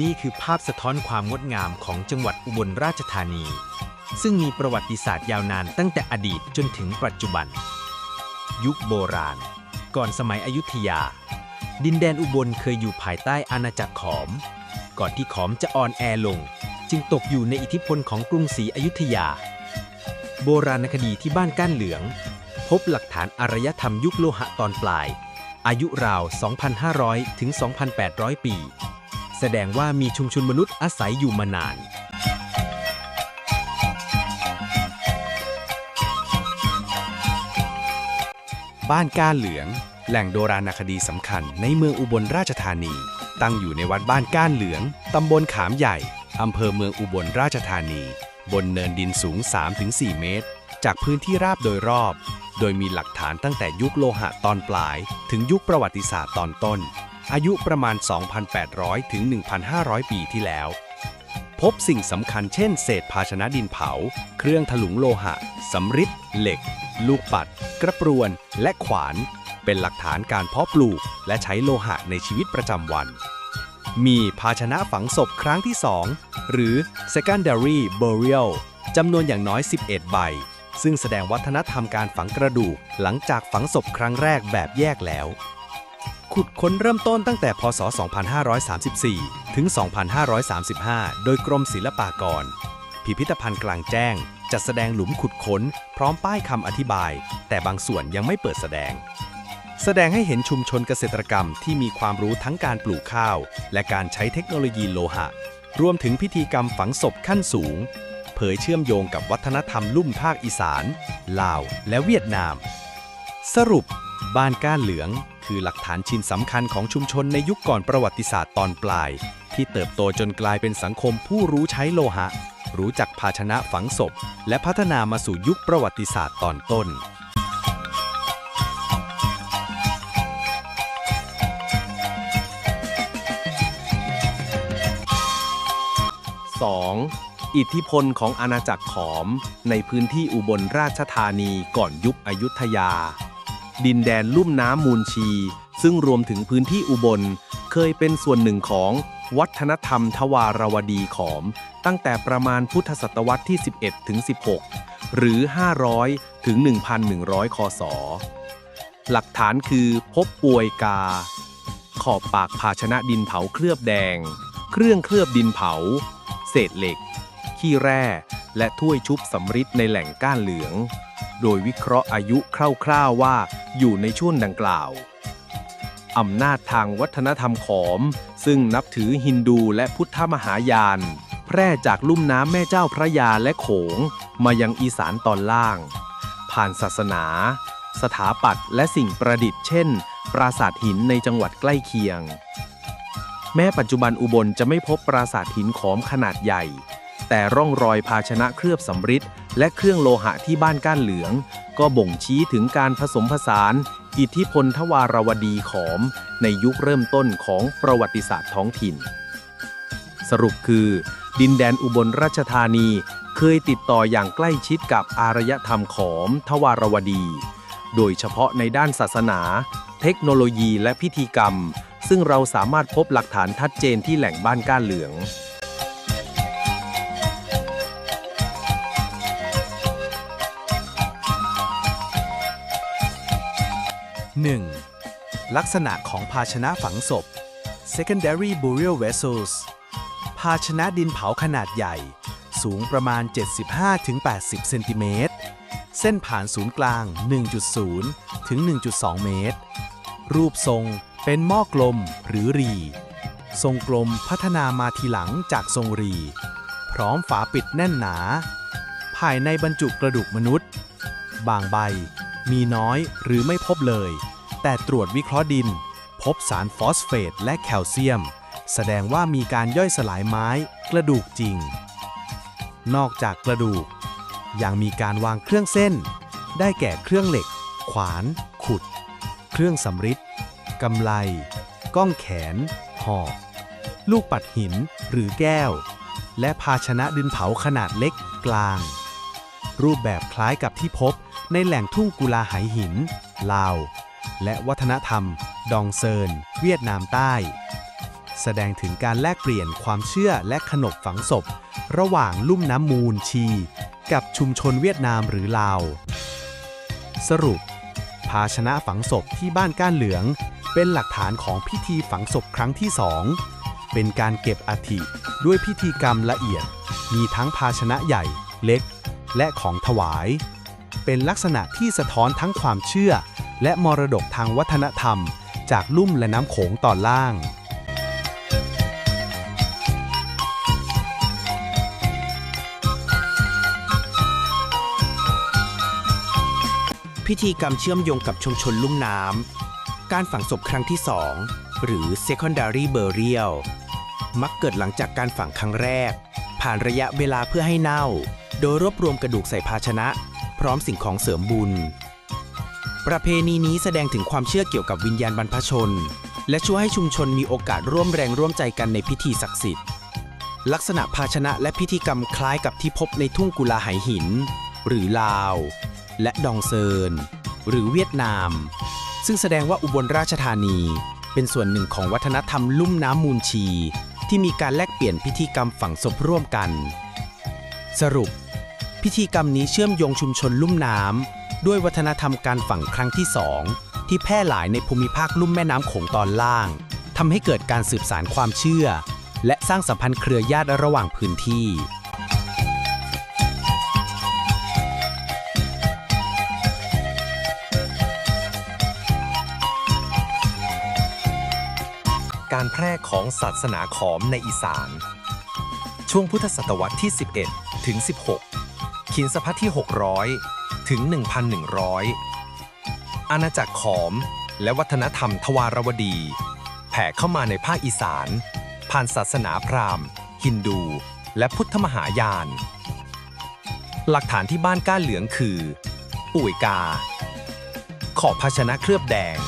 นี่คือภาพสะท้อนความงดงามของจังหวัดอุบลราชธานี ซึ่งมีประวัติศาสตร์ยาวนานตั้งแต่อดีตจนถึงปัจจุบัน ยุคโบราณ ก่อนสมัยอยุธยา ดินแดนอุบลเคยอยู่ภายใต้อาณาจักรขอม ก่อนที่ขอมจะอ่อนแอลง จึงตกอยู่ในอิทธิพลของกรุงศรีอยุธยา โบราณคดีที่บ้านก้านเหลือง พบหลักฐานอารยธรรมยุคโลหะตอนปลาย อายุราว 2,500 ถึง 2,800 ปี แสดงว่ามีชุมชนมนุษย์อาศัยอยู่มานาน บ้านก้าเหลือง แหล่งโบราณคดีสำคัญในเมืองอุบลราชธานี ตั้งอยู่ในวัดบ้านก้านเหลือง ตำบลขามใหญ่ อำเภอเมืองอุบลราชธานี บนเนินดินสูง 3-4 เมตร จากพื้นที่ราบโดยรอบ โดยมีหลักฐานตั้งแต่ยุคโลหะตอนปลาย ถึงยุคประวัติศาสตร์ตอนต้น อายุประมาณ 2,800 ถึง 1,500 ปีที่แล้ว พบสิ่งสำคัญเช่น เศษภาชนะดินเผา เครื่องถลุงโลหะสำริดเหล็ก ลูกปัด กระปรวน และขวาน เป็นหลักฐานการเพาะปลูก และใช้โลหะในชีวิตประจำวัน มีภาชนะฝังศพครั้งที่ 2 หรือ secondary burial จำนวนอย่างน้อย 11 ใบ ซึ่งแสดงวัฒนธรรมการฝังกระดูกหลังจากฝังศพครั้งแรกแบบแยกแล้ว ขุดค้นเริ่มต้นตั้งแต่พศ 2534 ถึง 2535 โดยกรมศิลปากร พิพิธภัณฑ์กลางแจ้ง จัดแสดงหลุมขุดค้น พร้อมป้ายคำอธิบาย แต่บางส่วนยังไม่เปิดแสดง แสดงให้เห็นชุมชนเกษตรกรรมที่มีความรู้ทั้งการปลูกข้าว และการใช้เทคโนโลยีโลหะ รวมถึงพิธีกรรมฝังศพขั้นสูง เผยเชื่อมโยงกับวัฒนธรรมลุ่มภาคอีสาน ลาว และเวียดนาม สรุป บ้านก้านเหลือง คือหลักฐานชิ้นสำคัญของชุมชนในยุคก่อนประวัติศาสตร์ตอนปลาย ที่เติบโตจนกลายเป็นสังคมผู้รู้ใช้โลหะ รู้จักภาชนะฝังศพ และพัฒนามาสู่ยุคประวัติศาสตร์ตอนต้น 2. อิทธิพลของอาณาจักรขอม ในพื้นที่อุบลราชธานีก่อนยุคอยุธยา ดินแดนลุ่มน้ำมูลชี ซึ่งรวมถึงพื้นที่อุบล เคยเป็นส่วนหนึ่งของวัฒนธรรมทวารวดีขอม ตั้งแต่ประมาณพุทธศตวรรษที่ 11 ถึง 16 หรือ 500 ถึง 1,100 คศ หลักฐานคือพบป่วยกา ขอบปากภาชนะดินเผาเคลือบแดง เครื่องเคลือบดินเผา เศษเหล็ก ขี้แร่ และถ้วยชุบสำริดในแหล่งก้านเหลือง โดยวิเคราะห์อายุคร่าวๆว่า อยู่ในช่วงดังกล่าว อำนาจทางวัฒนธรรมขอม ซึ่งนับถือฮินดูและพุทธมหายาน แพร่จากลุ่มน้ำแม่เจ้าพระยาและโขง มายังอีสานตอนล่าง ผ่านศาสนา สถาปัตย์และสิ่งประดิษฐ์เช่น ปราสาทหินในจังหวัดใกล้เคียง แม้ปัจจุบันอุบลจะไม่พบปราสาทหินขอมขนาดใหญ่ แต่ร่องรอยภาชนะเคลือบสำริดและเครื่องโลหะที่บ้านก้านเหลือง ก็บ่งชี้ถึงการผสมผสาน อิทธิพลทวารวดีขอม ในยุคเริ่มต้นของประวัติศาสตร์ท้องถิ่น สรุปคือ ดินแดนอุบลราชธานี เคยติดต่ออย่างใกล้ชิดกับอารยธรรมขอมทวารวดี โดยเฉพาะในด้านศาสนา เทคโนโลยีและพิธีกรรม ซึ่งเราสามารถพบหลักฐานชัดเจนที่แหล่งบ้านก้านเหลือง 1. ลักษณะของภาชนะฝังศพ secondary burial vessels ภาชนะดินเผาขนาดใหญ่ สูงประมาณ 75-80 เซนติเมตร เส้นผ่านศูนย์กลาง 1.0 ถึง 1.2 เมตร รูปทรงเป็นหม้อกลมหรือรี ทรงกลมพัฒนามาทีหลังจากทรงรี พร้อมฝาปิดแน่นหนา ภายในบรรจุกระดูกมนุษย์ บางใบ มีน้อยหรือไม่พบเลย แต่ตรวจวิเคราะห์ดิน พบสารฟอสเฟตและแคลเซียม แสดงว่ามีการย่อยสลายไม้กระดูกจริง นอกจากกระดูก ยังมีการวางเครื่องเส้น ได้แก่เครื่องเหล็ก ขวาน ขุด เครื่องสำริดกำไล ก้องแขน หอกลูกปัดหินหรือแก้ว และภาชนะดินเผาขนาดเล็กกลาง รูปแบบคล้ายกับที่พบในแหล่งทุ่งกุลาหไหหิน ลาว และวัฒนธรรม ดองเซิน เวียดนามใต้ แสดงถึงการแลกเปลี่ยนความเชื่อและขนบฝังศพ ระหว่างลุ่มน้ำมูลชี กับชุมชนเวียดนามหรือลาว สรุป ภาชนะฝังศพที่บ้านก้านเหลือง เป็นหลักฐานของพิธีฝังศพครั้งที่สองเป็นการเก็บอัฐิด้วยพิธีกรรมละเอียด มีทั้งภาชนะใหญ่เล็ก และของถวาย เป็นลักษณะที่สะท้อนทั้งความเชื่อ และมรดกทางวัฒนธรรม จากลุ่มและน้ำโขงตอนล่าง พิธีกรรมเชื่อมโยงกับชุมชนลุ่มน้ำการฝังศพครั้งที่2หรือ secondary burial มักเกิดหลังจากการฝังครั้งแรก ผ่านระยะเวลาเพื่อให้เน่า โดยรวบรวมกระดูกใส่ภาชนะ พร้อมสิ่งของเสริมบุญ ประเพณีนี้แสดงถึงความเชื่อเกี่ยวกับวิญญาณบรรพชน และช่วยให้ชุมชนมีโอกาสร่วมแรงร่วมใจกันในพิธีศักดิ์สิทธิ์ ลักษณะภาชนะและพิธีกรรมคล้ายกับที่พบในทุ่งกุลาหไหหิน หรือลาว และดองเซิน หรือเวียดนาม ซึ่งแสดงว่าอุบลราชธานีเป็นส่วนหนึ่งของวัฒนธรรมลุ่มน้ำมูลชี ที่มีการแลกเปลี่ยนพิธีกรรมฝังศพร่วมกัน สรุป พิธีกรรมนี้เชื่อมโยงชุมชนลุ่มน้ำด้วยวัฒนธรรมการฝังครั้งที่สองที่แพร่หลายในภูมิภาคลุ่มแม่น้ำโขงตอนล่างทำให้เกิดการสืบสานความเชื่อ และสร้างสัมพันธ์เครือญาติระหว่างพื้นที่การแพร่ของศาสนาขอมในอีสาน ช่วงพุทธศตวรรษที่ 11 ถึง 16 ขินสพัทที่ 600 ถึง 1,100 อาณาจักรขอมและวัฒนธรรมทวารวดี แผ่เข้ามาในภาคอีสาน ผ่านศาสนาพราหมณ์ ฮินดู และพุทธมหายาน หลักฐานที่บ้านก้านเหลืองคือ ป่วยกา ขอบภาชนะเคลือบแดง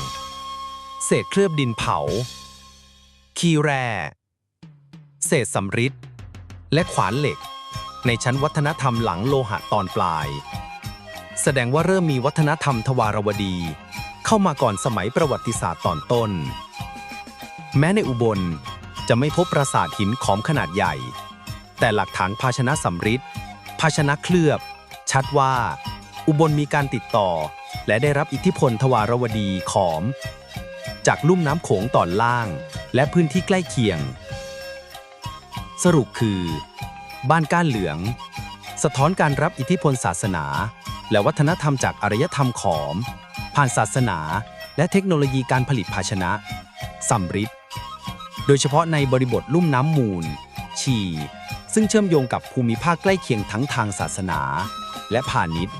เศษเคลือบดินเผา คีแร่ เศษสำริดและขวานเหล็ก ในชั้นวัฒนธรรมหลังโลหะตอนปลาย แสดงว่าเริ่มมีวัฒนธรรมทวารวดี เข้ามาก่อนสมัยประวัติศาสตร์ตอนต้น แม้ในอุบลจะไม่พบปราสาทหินขอมขนาดใหญ่ แต่หลักฐานภาชนะสำริดภาชนะเคลือบ ชัดว่า อุบลมีการติดต่อ และได้รับอิทธิพลทวารวดีขอม จากลุ่มน้ำโขงตอนล่าง และพื้นที่ใกล้เคียง สรุปคือ บ้านก้านเหลือง สะท้อนการรับอิทธิพลศาสนา และวัฒนธรรมจากอารยธรรมขอม ผ่านศาสนา และเทคโนโลยีการผลิตภาชนะสัมฤทธิ์โดยเฉพาะในบริบทลุ่มน้ำมูล ชี ซึ่งเชื่อมโยงกับภูมิภาคใกล้เคียงทั้งทางศาสนา และพาณิชย์